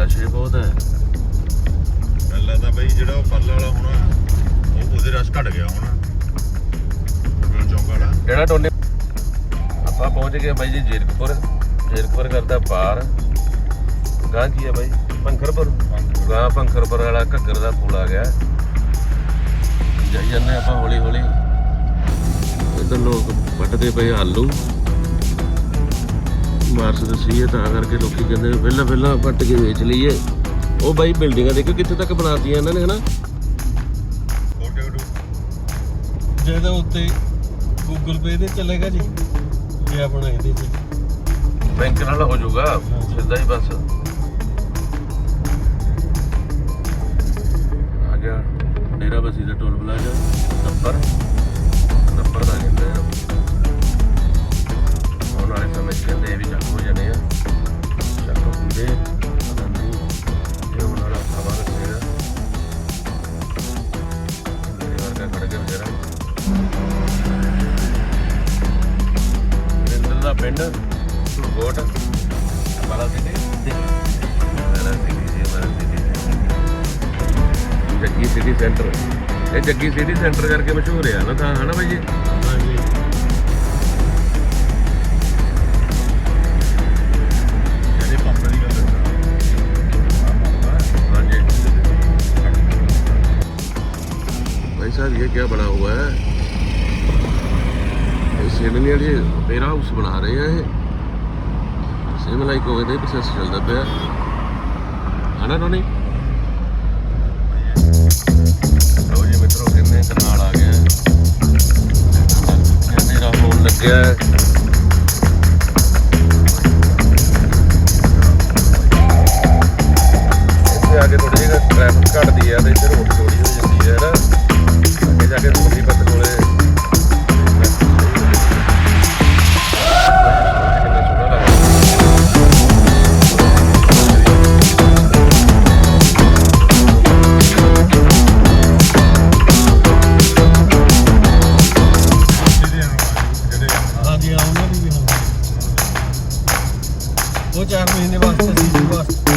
Rush ਵੀ ਬਹੁਤ ਹੈ ਪਹਿਲਾਂ ਤਾਂ ਬਈ ਜਿਹੜਾ ਉਹ ਪਰਲਾ ਵਾਲਾ ਹੋਣਾ ਉਹ ਉਹਦੇ ਰਸ਼ ਘਟ ਗਿਆ ਹੋਣਾ। ਗੁਰਬੀਰ ਚੌਂਕ ਵਾਲਾ। ਜਿਹੜਾ ਟੋਨੇ ਆਪਾਂ ਪਹੁੰਚ ਗਏ ਬਾਈ ਜੀ ਜੀਰਕਪੁਰ। ਜੀਰਕਪੁਰ ਕਰਦਾ ਪਾਰ ਗਾਂ ਕੀ ਹੈ ਬਾਈ? ਪੰਖਰਪੁਰ। ਗਾਂ ਪੰਖਰਪੁਰ ਵਾਲਾ ਘੱਗਰ ਦਾ ਪੁਲ ਆ ਗਿਆ। ਜਾਈ ਜਾਂਦੇ ਆਪਾਂ ਹੌਲੀ ਹੌਲੀ ਇਧਰ ਲੋਕ ਵੱਟਦੇ ਪਏ ਆਲੂ। ਮਾਰਚ ਦਸੀ ਹੈ ਤਾਂ ਕਰਕੇ ਲੋਕੀ ਕਹਿੰਦੇ ਪਹਿਲਾਂ ਪਹਿਲਾਂ ਪੱਟ ਕੇ ਵੇਚ ਲਈਏ। ਉਹ ਬਾਈ ਬਿਲਡਿੰਗਾਂ ਦੇਖੋ ਕਿੱਥੇ ਤੱਕ ਬਣਾਤੀਆਂ ਇਹਨਾਂ ਨੇ ਹਨਾ? ਜਿਹਦੇ ਉੱਤੇ ਗੂਗਲ ਪੇ ਤੇ ਚੱਲੇਗਾ ਜੀ ਇਹ ਆਪਣਾ ਇਹਦੇ ਚ ਬੈਂਕ ਨਾਲ ਹੋ ਜਾਊਗਾ ਸਿੱਧਾ ਹੀ ਬਸ। ਆ ਗਿਆ ਡੇਰਾ ਬਸੀ ਦਾ ਟੋਲ ਪਲਾਜ਼ਾ ਨੰਬਰ। ਨੰਬਰ ਦਾ ਕਹਿੰਦੇ ਆ। ਆਉਣ ਵਾਲੇ ਸਮੇਂ 'ਚ ਕਹਿੰਦੇ ਵੀ ਚੱਕ ਹੋ ਜਾਣੇ ਆ। ਚੱਕ ਹੁੰਦੇ ਪਤਾ ਨਹੀਂ ਇਹ ਆਉਣ ਵਾਲਾ ਸਮਾਂ ਦੱਸੇਗਾ ਮੇਰੇ ਵਰਗਾ ਖੜ ਗਿਆ ਵਿਚਾਰਾ। ਵਰਿੰਦਰ ਦਾ ਪਿੰਡ ਸੁਰਗੋਟ ਬਾਲਾ ਸਿਟੀ ਬਾਲਾ ਸਿਟੀ ਜੀ ਸਿਟੀ ਜੱਗੀ ਸਿਟੀ ਸੈਂਟਰ। ਇਹ ਜੱਗੀ ਸਿਟੀ ਸੈਂਟਰ ਕਰਕੇ ਮਸ਼ਹੂਰ ਆ ਨਾ ਤਾਂ ਹਨਾ ਬਾਈ ਜੀ? भाई साहब ये क्या बना हुआ है ये सिडनी वाले ओपेरा हाउस बना रहे हैं ये सेम लाइक हो गए थे प्रोसेस चलता पे है ना टोनी ਲਓ ਜੀ ਮਿੱਤਰੋ ਕਿੰਨੇ ਕਨਾਲ ਆ ਗਿਆ ਹਨੇਰਾ ਹੋਣ ਲੱਗਿਆ ਹੈ ਇੱਥੇ ਆ ਕੇ ਥੋੜੀ ਜਿਹੀ ਟ੍ਰੈਫਿਕ ਘਟਦੀ ਹੈ ਤੇ ਇੱਥੇ ਰੋਡ ਥੋੜੀ ਹੋ ਜਾਂਦੀ ਹੈ ਨਾ ਅੱਗੇ ਜਾ ਕੇ ਸੁਖੀ ਪੱਤ ਕੋਲੇ। ਉਹ ਚਾਰ ਮਹੀਨੇ ਵਾਸਤੇ ਸੀ ਵਾਸਤੇ